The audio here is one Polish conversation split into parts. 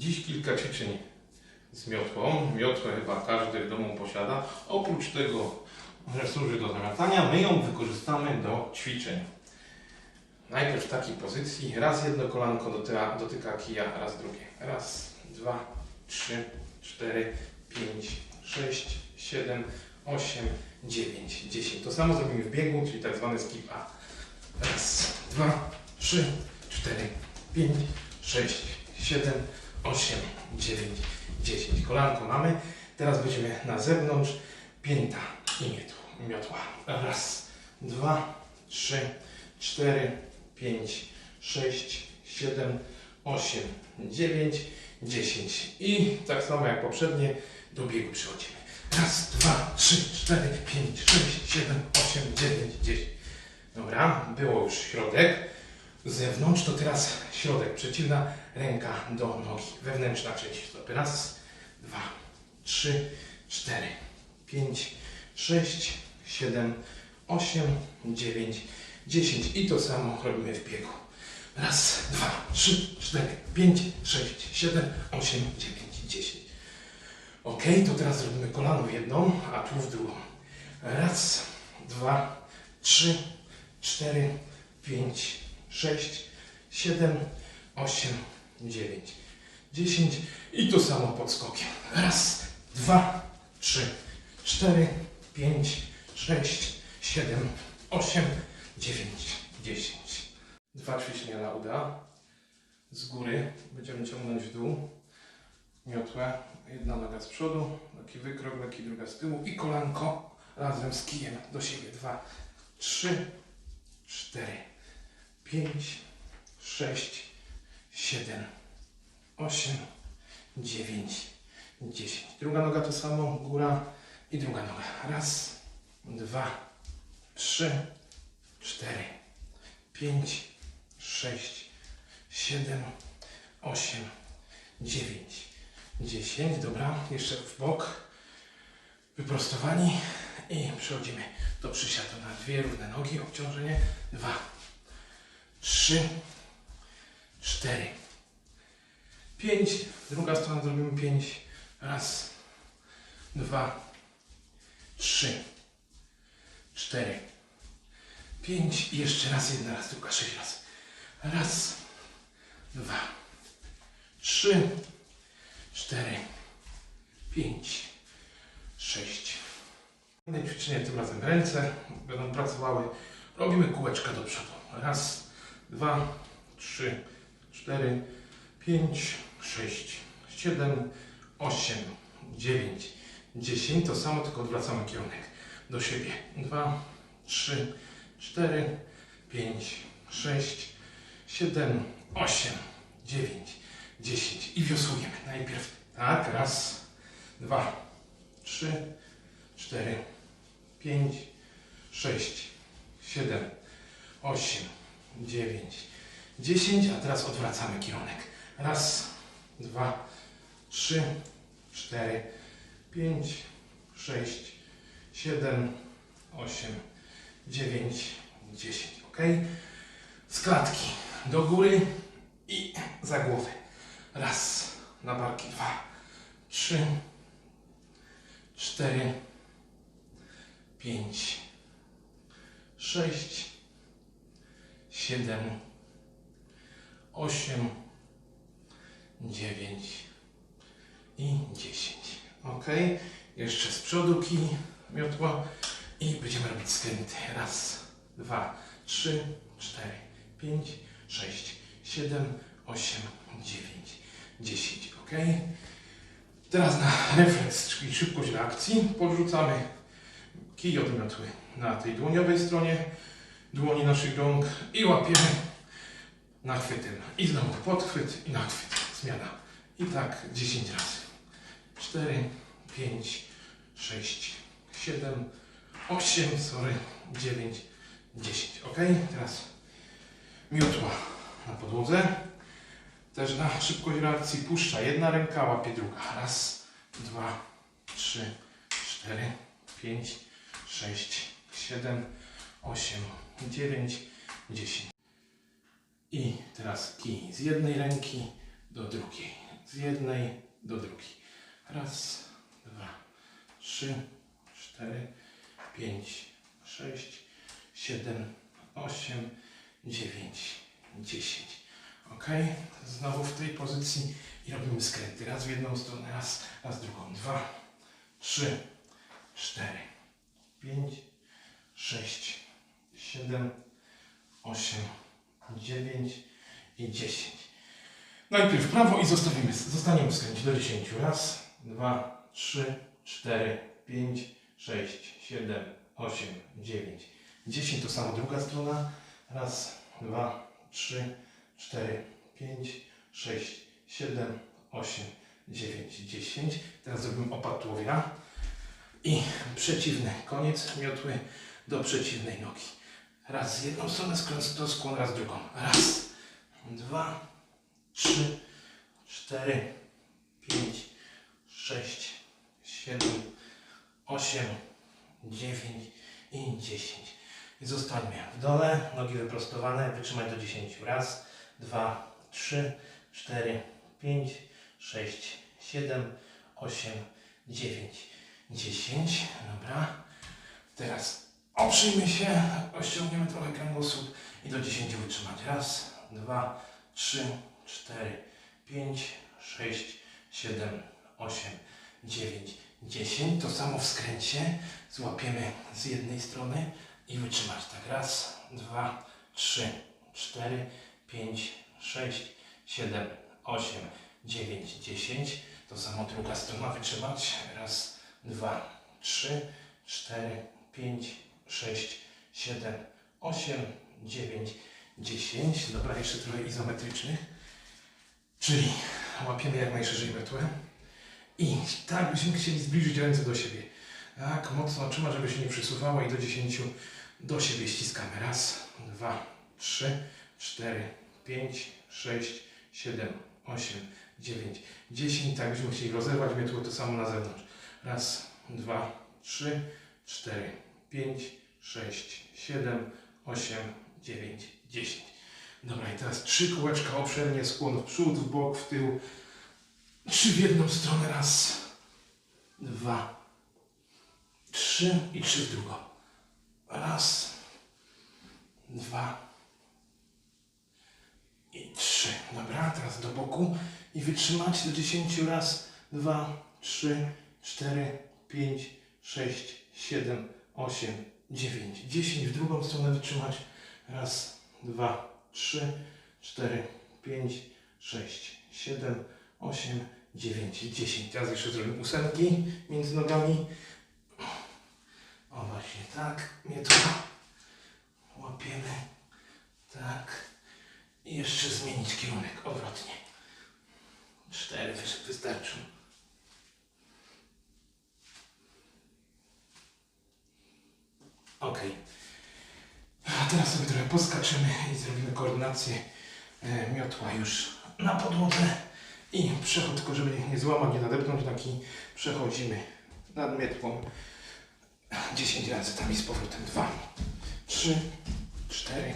Dziś kilka ćwiczeń z miotłą. Miotłę chyba każdy w domu posiada. Oprócz tego, że służy do zamiatania, my ją wykorzystamy do ćwiczeń. Najpierw w takiej pozycji. Raz jedno kolanko dotyka, dotyka kija, raz drugie. Raz, dwa, trzy, cztery, pięć, sześć, siedem, osiem, dziewięć, dziesięć. To samo zrobimy w biegu, czyli tak zwany skip A. Raz, dwa, trzy, cztery, pięć, sześć, siedem, osiem, dziewięć, dziesięć. Kolanko mamy. Teraz będziemy na zewnątrz. Pięta i miotła. Raz, dwa, trzy, cztery, pięć, sześć, siedem, osiem, dziewięć, dziesięć. I tak samo jak poprzednie, do biegu przechodzimy. Raz, dwa, trzy, cztery, pięć, sześć, siedem, osiem, dziewięć, dziesięć. Dobra, było już środek. Zewnątrz to teraz środek, przeciwna ręka do nogi, wewnętrzna część stopy. Raz, dwa, trzy, cztery, pięć, sześć, siedem, osiem, dziewięć, dziesięć. I to samo robimy w biegu. Raz, dwa, trzy, cztery, pięć, sześć, siedem, osiem, dziewięć, dziesięć. Ok, to teraz zrobimy kolano w jedną, a tu w drugą. Raz, dwa, trzy, cztery, pięć, sześć, siedem, osiem, dziewięć, dziesięć. I to samo pod skokiem. Raz, dwa, trzy, cztery, pięć, sześć, siedem, osiem, dziewięć, dziesięć. Dwa ćwiczenia na uda. Z góry będziemy ciągnąć w dół miotłę. Jedna noga z przodu, taki wykrok, lekki druga z tyłu i kolanko razem z kijem do siebie. Dwa, trzy, cztery, pięć, sześć, siedem, osiem, dziewięć, dziesięć. Druga noga to samo, góra i druga noga. Raz, dwa, trzy, cztery, pięć, sześć, siedem, osiem, dziewięć, dziesięć. Dobra, jeszcze w bok. Wyprostowani i przechodzimy do przysiadu na dwie równe nogi, obciążenie. Dwa, trzy, cztery, pięć. Druga strona zrobimy pięć. Raz, dwa, trzy, cztery, pięć. I jeszcze raz, jedna raz, druga, sześć. Raz, dwa, trzy, cztery, pięć, sześć. Kolejne ćwiczenie tym razem ręce będą pracowały. Robimy kółeczka do przodu. Raz, dwa, trzy, cztery, pięć, sześć, siedem, osiem, dziewięć, dziesięć. To samo, tylko odwracamy kierunek do siebie. Dwa, trzy, cztery, pięć, sześć, siedem, osiem, dziewięć, dziesięć. I wiosłujemy. Najpierw tak, raz, dwa, trzy, cztery, pięć, sześć, siedem, osiem, dziewięć, dziesięć. A teraz odwracamy kierunek. Raz, dwa, trzy, cztery, pięć, sześć, siedem, osiem, dziewięć, dziesięć. Ok? Z klatki do góry i za głowę. Raz, na barki, dwa, trzy, cztery, pięć, sześć, siedem, osiem, dziewięć i dziesięć. Ok? Jeszcze z przodu kij, miotła i będziemy robić skręty. Raz, dwa, trzy, cztery, pięć, sześć, siedem, osiem, dziewięć, dziesięć. Ok? Teraz na refleks, czyli szybkość reakcji, podrzucamy kij od miotły na tej dłoniowej stronie dłoni naszych rąk i łapiemy nachwytem. I znowu podchwyt i nachwyt. Zmiana. I tak 10 razy. 4, 5, 6, 7, 8, sorry, 9, 10. Ok? Teraz miotła na podłodze. Też na szybkość reakcji puszcza jedna ręka, łapie druga. Raz, dwa, trzy, cztery, pięć, sześć, siedem, osiem, dziewięć, dziesięć. I teraz kij z jednej ręki do drugiej. z jednej do drugiej. Raz, dwa, trzy, cztery, pięć, sześć, siedem, osiem, dziewięć, dziesięć. Ok? Znowu w tej pozycji i robimy skręty. Raz w jedną stronę, raz, raz drugą. Dwa, trzy, cztery, pięć, sześć, siedem, osiem, dziewięć i dziesięć. Najpierw w prawo i zostawimy, zostaniemy w skręcie do 10. Raz, dwa, trzy, cztery, pięć, sześć, siedem, osiem, dziewięć, dziesięć. To samo druga strona. Raz, dwa, trzy, cztery, pięć, sześć, siedem, osiem, dziewięć, dziesięć. Teraz zrobimy opad tułowia i przeciwny koniec miotły do przeciwnej nogi. Raz jedną stronę do skłon, raz drugą. Raz, dwa, trzy, cztery, pięć, sześć, siedem, osiem, dziewięć i dziesięć. I zostańmy w dole, nogi wyprostowane, wytrzymaj do dziesięciu. Raz, dwa, trzy, cztery, pięć, sześć, siedem, osiem, dziewięć, dziesięć. Dobra. Teraz oprzyjmy się, rozciągniemy trochę kręgosłup i do dziesięciu wytrzymać. Raz, dwa, trzy, cztery, pięć, sześć, siedem, osiem, dziewięć, dziesięć. To samo w skręcie. Złapiemy z jednej strony i wytrzymać. Tak, raz, dwa, trzy, cztery, pięć, sześć, siedem, osiem, dziewięć, dziesięć. To samo druga strona wytrzymać. Raz, dwa, trzy, cztery, pięć, sześć, siedem, osiem, dziewięć, dziesięć. Dobra, jeszcze trochę izometrycznych. Czyli łapiemy jak najszerzej metłę. I tak byśmy chcieli zbliżyć ręce do siebie. Tak, mocno oczyma, żeby się nie przysuwało i do 10 do siebie ściskamy. Raz, dwa, trzy, cztery, pięć, sześć, siedem, osiem, dziewięć, dziesięć. Tak byśmy chcieli rozerwać miotło to samo na zewnątrz. Raz, dwa, trzy, cztery, pięć, sześć, siedem, osiem, dziewięć, dziesięć. Dobra, i teraz trzy kółeczka obszernie, skłon w przód, w bok, w tył. Trzy w jedną stronę, raz, dwa, trzy i trzy w drugą. Raz, dwa i trzy. Dobra, teraz do boku i wytrzymać do dziesięciu. Raz, dwa, trzy, cztery, pięć, sześć, siedem, osiem, dziewięć, dziesięć. W drugą stronę wytrzymać. Raz, dwa, trzy, cztery, pięć, sześć, siedem, osiem, dziewięć, dziesięć. Teraz jeszcze zrobimy ósemki między nogami. O właśnie tak. Mnie tu łapiemy. Tak. I jeszcze zmienić kierunek odwrotnie. Cztery wys- wystarczą. Ok. A teraz sobie trochę poskaczymy i zrobimy koordynację e, miotła już na podłodze. I przechód, tylko żeby nie złamać, nie nadepnąć, taki przechodzimy nad miotłą 10 razy tam i z powrotem. 2, 3, 4,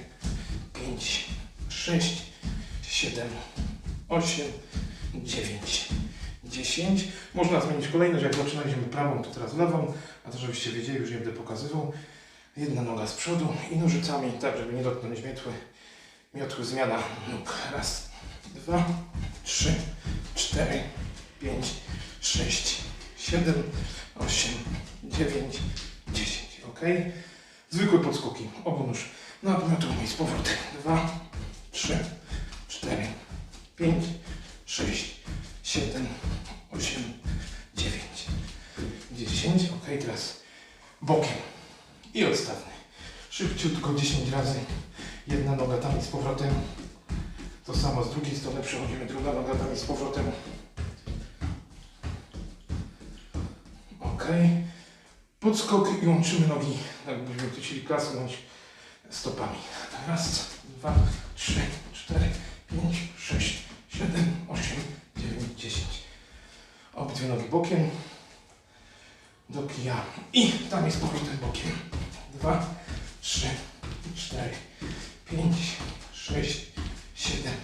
5, 6, 7, 8, 9, 10. Można zmienić kolejność. Jak zaczynaliśmy prawą, to teraz lewą. A to żebyście wiedzieli, już nie będę pokazywał. Jedna noga z przodu i nożycami, tak żeby nie dotknąć miotły. Miotły zmiana nóg. Raz, dwa, trzy, cztery, pięć, sześć, siedem, osiem, dziewięć, dziesięć. Ok? Zwykłe podskoki. Obu nóż na podmiotu i z powrotem. Dwa, trzy, cztery, pięć, sześć, siedem, osiem, dziewięć, dziesięć. Ok, teraz bokiem i odstawny. Szybciutko 10 razy. Jedna noga tam i z powrotem. To samo z drugiej strony przechodzimy, druga noga tam i z powrotem. Ok. Podskok i łączymy nogi, jakbyśmy chcieli klasnąć stopami. Raz, dwa, trzy, cztery, pięć, sześć, siedem, osiem, dziewięć, dziesięć. Obydwie nogi bokiem. Do kija. I tam jest powrotem bokiem. Dwa, trzy, cztery, pięć, sześć, siedem,